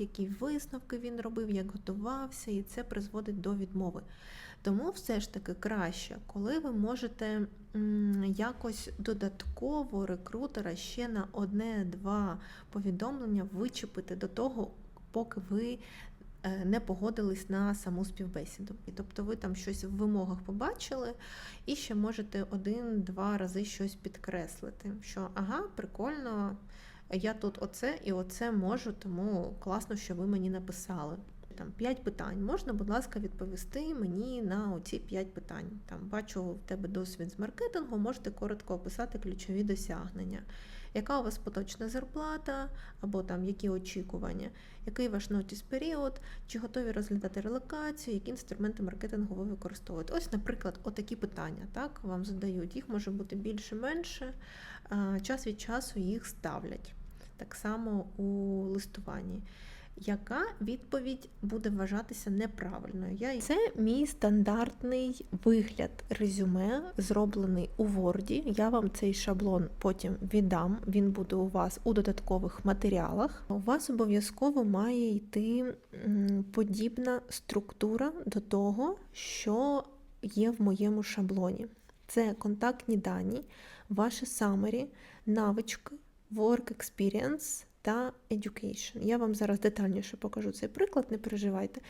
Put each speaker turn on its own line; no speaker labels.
які висновки він робив, як готувався, і це призводить до відмови. Тому все ж таки краще, коли ви можете якось додатково рекрутера ще на одне-два повідомлення вичепити до того, поки ви е, не погодились на саму співбесіду. І тобто ви там щось в вимогах побачили, і ще можете один-два рази щось підкреслити. Що ага, прикольно, я тут оце і оце можу, тому класно, що ви мені написали. Там 5 питань. Можна, будь ласка, відповісти мені на оці 5 питань. Там бачу в тебе досвід з маркетингу, можете коротко описати ключові досягнення. Яка у вас поточна зарплата, або там які очікування, який ваш нотіс період, чи готові розглядати релокацію, які інструменти маркетингу ви використовуєте? Ось, наприклад, отакі питання так, вам задають. Їх може бути більше-менше, час від часу їх ставлять. Так само у листуванні. Яка відповідь буде вважатися неправильною? Я... Це мій стандартний вигляд резюме, зроблений у Word. Я вам цей шаблон потім віддам. Він буде у вас у додаткових матеріалах. У вас обов'язково має йти подібна структура до того, що є в моєму шаблоні. Це контактні дані, ваші summary, навички, work experience та education. Я вам зараз детальніше покажу цей приклад, не переживайте.